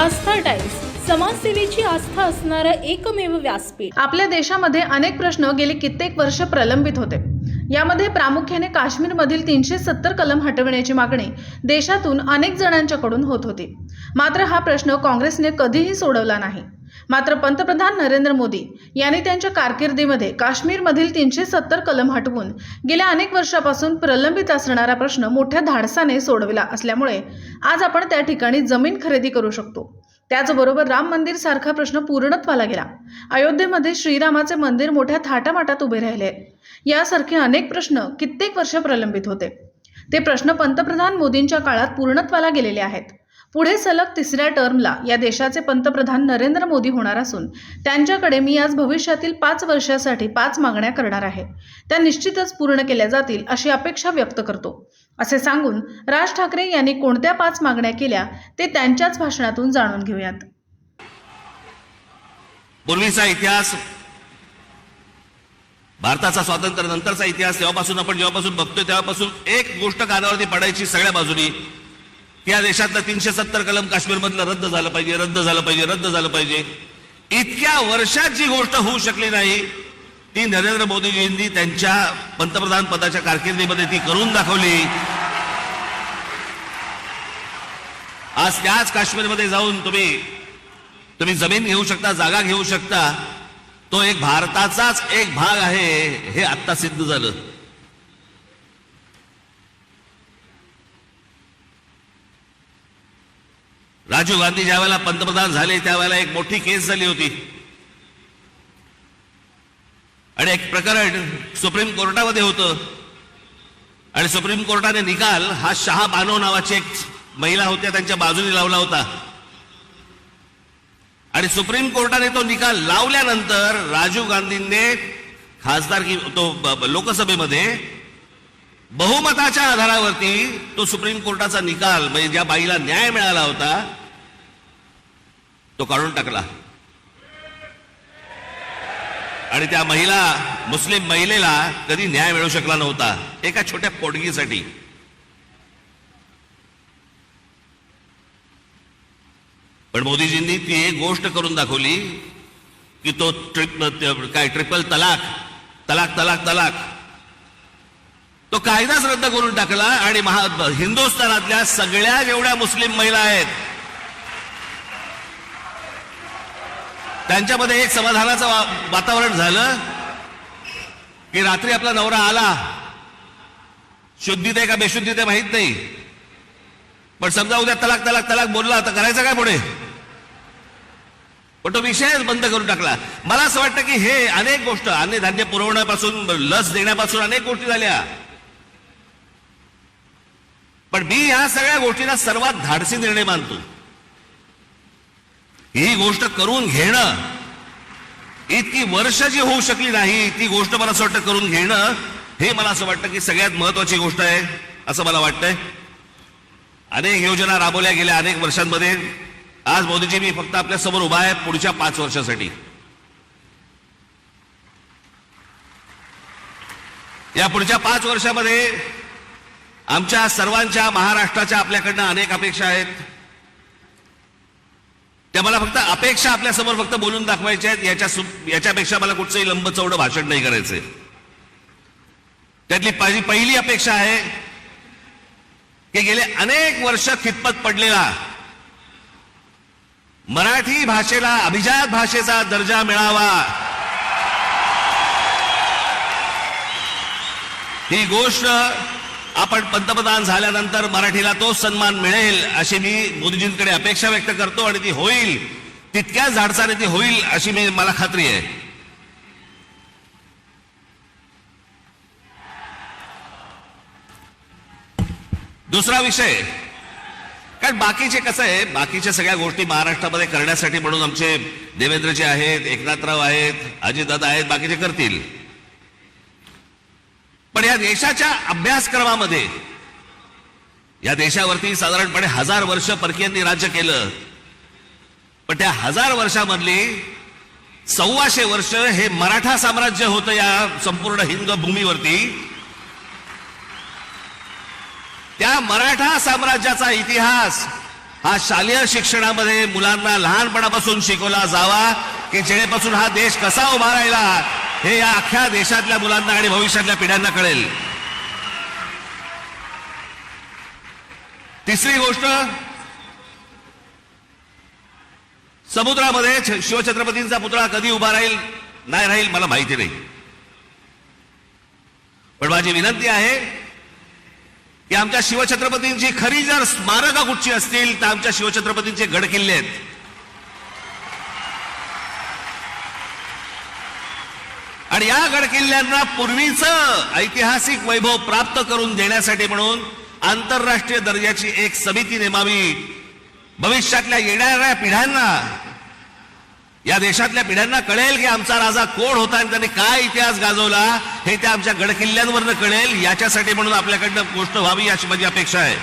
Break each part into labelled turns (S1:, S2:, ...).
S1: आस्था times. समाजसेवेची आस्था असणारं एकमेव व्यासपीठ.
S2: आपल्या देशामध्ये अनेक प्रश्न गेले कित्येक वर्ष प्रलंबित होते. यामध्ये प्रामुख्याने काश्मीरमधील तीनशे सत्तर कलम हटविण्याची मागणी देशातून अनेक जणांच्याकडून होत होती. मात्र हा प्रश्न काँग्रेसने कधीही सोडवला नाही. मात्र पंतप्रधान नरेंद्र मोदी यांनी त्यांच्या कारकिर्दीमध्ये काश्मीरमधील तीनशे सत्तर कलम हटवून गेल्या अनेक वर्षापासून प्रलंबित असणारा प्रश्न मोठ्या धाडसाने सोडविला असल्यामुळे आज आपण त्या ठिकाणी जमीन खरेदी करू शकतो. त्याचबरोबर राम मंदिर सारखा प्रश्न पूर्णत्वाला गेला. अयोध्येमध्ये श्रीरामाचे मंदिर मोठ्या थाटामाटात उभे राहिले. यासारखे अनेक प्रश्न कित्येक वर्ष प्रलंबित होते. ते प्रश्न पंतप्रधान मोदींच्या काळात पूर्णत्वाला गेलेले आहेत. पुढे सलग तिसऱ्या टर्मला या देशाचे पंतप्रधान नरेंद्र मोदी होणार असून त्यांच्याकडे मी आज भविष्यातील पाच वर्षासाठी पाच मागण्या करणार आहे. त्या निश्चितच पूर्ण केल्या जातील अशी अपेक्षा व्यक्त करतो. असे सांगून राज ठाकरे यांनी कोणत्या पाच मागण्या केल्या ते त्यांच्याच भाषणातून जाणून घेऊयात.
S3: पूर्वीचा इतिहास भारताचा स्वातंत्र्य नंतरचा इतिहास तेव्हापासून आपण जेव्हापासून बघतोय तेव्हापासून एक गोष्ट कानावरती पडायची सगळ्या बाजूनी या देशातलं तीनशे सत्तर कलम काश्मीरमधलं रद्द झालं पाहिजे रद्द झालं पाहिजे रद्द झालं पाहिजे. इतक्या वर्षात जी गोष्ट होऊ शकली नाही ती नरेंद्र मोदीजींनी त्यांच्या पंतप्रधान पदाच्या कारकिर्दीमध्ये ती करून दाखवली. आज त्याच काश्मीरमध्ये जाऊन तुम्ही तुम्ही जमीन घेऊ शकता जागा घेऊ शकता. तो एक भारताचाच एक भाग आहे हे आत्ता सिद्ध झालं. राजीव गांधी ज्यावेळेला पंतप्रधान झाले त्यावेळेला एक मोठी केस झाली होती. आणि एक प्रकरण सुप्रीम कोर्टामध्ये होतं. आणि सुप्रीम कोर्टाने निकाल हा शहा बानो नावाची एक महिला होत्या त्यांच्या बाजूने लावला होता. आणि सुप्रीम कोर्टाने तो निकाल लावल्यानंतर राजीव गांधींनी खासदार की तो लोकसभेमध्ये बहुमताच्या आधारावरती तो सुप्रीम कोर्टाचा निकाल म्हणजे ज्या बाईला न्याय मिळाला होता तो काढून टाकला. आणि त्या महिला मुस्लिम महिलेला कधी न्याय मिळू शकला नव्हता एका छोट्या पोटगीसाठी. पण मोदीजींनी ती एक गोष्ट करून दाखवली की तो ट्रिप काय ट्रिपल तलाक तलाक तलाक तलाक. तो कायदाच रद्द करून टाकला आणि महा हिंदुस्थानातल्या सगळ्या जेवढ्या मुस्लिम महिला आहेत त्यांच्यामध्ये एक समाधानाचं वा- वातावरण झालं की रात्री आपला नवरा आला. शुद्धीत आहे का बेशुद्धीत आहे माहीत नाही. पण समजा उद्या तलाक तलाक तलाक बोलला तर करायचं काय पुढे? पण तो विषयच बंद करून टाकला. मला असं वाटतं की हे अनेक गोष्ट अन्य धान्य पुरवण्यापासून लस देण्यापासून अनेक गोष्टी झाल्या. पण मी ह्या सगळ्या गोष्टींना सर्वात धाडसी निर्णय मानतो. ही गोष्ट करून घेणं इतकी वर्ष जी होऊ शकली नाही ती गोष्ट मला असं वाटतं करून घेणं हे मला असं वाटतं की सगळ्यात महत्वाची गोष्ट आहे असं मला वाटतंय. अनेक योजना राबवल्या गेल्या अनेक वर्षांमध्ये. आज मोदीजी मी फक्त आपल्यासमोर उभा आहे पुढच्या पाच वर्षासाठी. या पुढच्या पाच वर्षामध्ये आमच्या सर्वांच्या महाराष्ट्राच्या आपल्याकडनं अनेक अपेक्षा आहेत. त्या मला फक्त अपेक्षा आपल्यासमोर फक्त बोलून दाखवायच्या आहेत. याच्या याच्यापेक्षा मला कुठचंही लंब चौडं भाषण नाही करायचंय. त्यातली पहिली पहिली अपेक्षा आहे की गेले अनेक वर्ष खितपत पडलेला मराठी भाषेला अभिजात भाषेचा दर्जा मिळावा. ही गोष्ट आपण पंतप्रधान झाल्यानंतर मराठीला तो सन्मान मिळेल अशी मी मोदीजींकडे अपेक्षा व्यक्त करतो आणि ती होईल. तितक्याच झाडसाने ती होईल अशी मी मला खात्री आहे. दुसरा विषय. कारण बाकीचे कसं आहे बाकीच्या सगळ्या गोष्टी महाराष्ट्रामध्ये करण्यासाठी म्हणून आमचे देवेंद्रजी आहेत एकनाथराव आहेत अजितदादा आहेत बाकीचे करतील. पण या देशाच्या अभ्यासक्रमामध्ये या देशावरती साधारणपणे हजार वर्ष परकीयांनी राज्य केलं. पण त्या हजार वर्षामधली सव्वाशे वर्ष हे मराठा साम्राज्य होतं या संपूर्ण हिंद भूमीवरती. त्या मराठा साम्राज्याचा इतिहास हा शालेय शिक्षणामध्ये मुलांना लहानपणापासून शिकवला जावा की जेणेपासून हा देश कसा उभा राहिला हे या अख्ख्या देशातल्या मुलांना आणि भविष्यातल्या पिढ्यांना कळेल. तिसरी गोष्ट समुद्रामध्ये शिवछत्रपतींचा पुतळा कधी उभा राहील नाही राहील मला माहिती नाही. पण माझी विनंती आहे की आमच्या शिवछत्रपतींची खरी जर स्मारकं कुठची असतील तर आमच्या शिवछत्रपतींचे गडकिल्ले आहेत. आणि या गडकिल्ल्यांना पूर्वीचं ऐतिहासिक वैभव प्राप्त करून देण्यासाठी म्हणून आंतरराष्ट्रीय दर्जाची एक समिती नेमावी. भविष्यातल्या येणाऱ्या पिढ्यांना या देशातल्या पिढ्यांना कळेल की आमचा राजा कोण होता आणि त्याने काय इतिहास गाजवला हे त्या आमच्या गडकिल्ल्यांवरनं कळेल. याच्यासाठी म्हणून आपल्याकडनं गोष्ट व्हावी अशी माझी अपेक्षा आहे.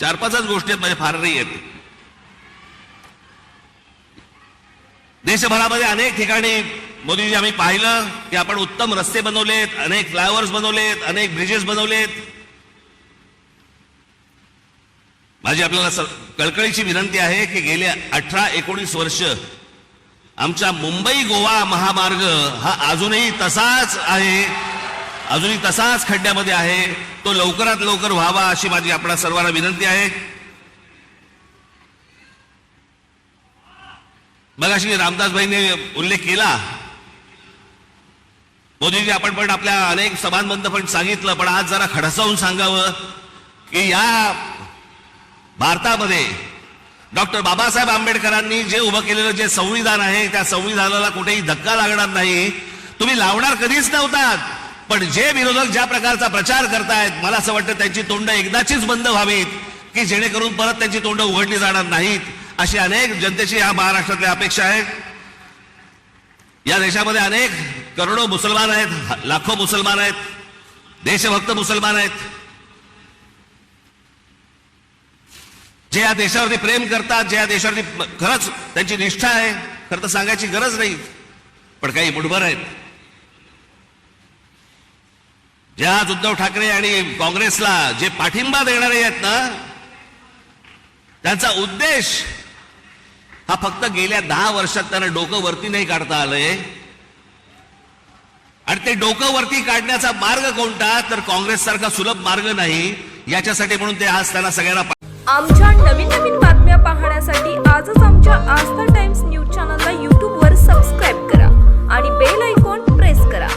S3: चार पाचच गोष्टी आहेत माझ्या फार नाही आहेत. देशभरामध्ये अनेक ठिकाणी मोदीजी आम्ही पाहिलं की आपण उत्तम रस्ते बनवलेत अनेक फ्लायओव्हर्स बनवलेत अनेक ब्रिजेस बनवलेत. माझी आपल्याला कळकळीची विनंती आहे की गेल्या अठरा एकोणीस वर्ष आमचा मुंबई गोवा महामार्ग हा अजूनही तसाच आहे. अजूनही तसाच खड्ड्यामध्ये आहे. तो लवकरात लवकर व्हावा अशी माझी आपल्या सर्वांना विनंती आहे. मगाशी रामदासभाईने उल्लेख केला. मोदीजी आपण पण आपल्या अनेक सभांबद्दल पण सांगितलं पण आज जरा खडसावून सांगावं की या भारतामध्ये डॉक्टर बाबासाहेब आंबेडकरांनी जे उभं केलेलं जे संविधान आहे त्या संविधानाला कुठेही धक्का लागणार नाही. तुम्ही लावणार कधीच नव्हतात. पण जे विरोधक ज्या प्रकारचा प्रचार करतायत मला असं वाटतं त्यांची तोंड एकदाचीच बंद व्हावीत की जेणेकरून परत त्यांची तोंड उघडली जाणार नाहीत अशी अनेक जनतेची या महाराष्ट्रातल्या अपेक्षा आहेत. या देशामध्ये अनेक करोडो मुसलमान आहेत लाखो मुसलमान आहेत देशभक्त मुसलमान आहेत. जे या देशावरती प्रेम करतात जे या देशावरती खरंच त्यांची निष्ठा आहे खरं तर सांगायची गरज नाही पण काही मुठभर आहेत. ज्या उद्धव ठाकरे आणि काँग्रेसला जे पाठिंबा देणारे आहेत ना त्यांचा उद्देश हा फक्त गेल्या दहा वर्षात त्यांना डोकं वरती नाही काढता आलंय. आणि ते डोकं वरती काढण्याचा मार्ग कोणता? तर काँग्रेस सारखा सुलभ मार्ग नाही. याच्यासाठी म्हणून ते आज त्यांना सगळ्यांना
S4: आमच्या नवीन नवीन बातम्या पाहण्यासाठी आजच आमच्या आस्था टाइम्स न्यूज चॅनलला यूट्यूबवर सबस्क्राईब करा आणि बेल ऐकून प्रेस करा.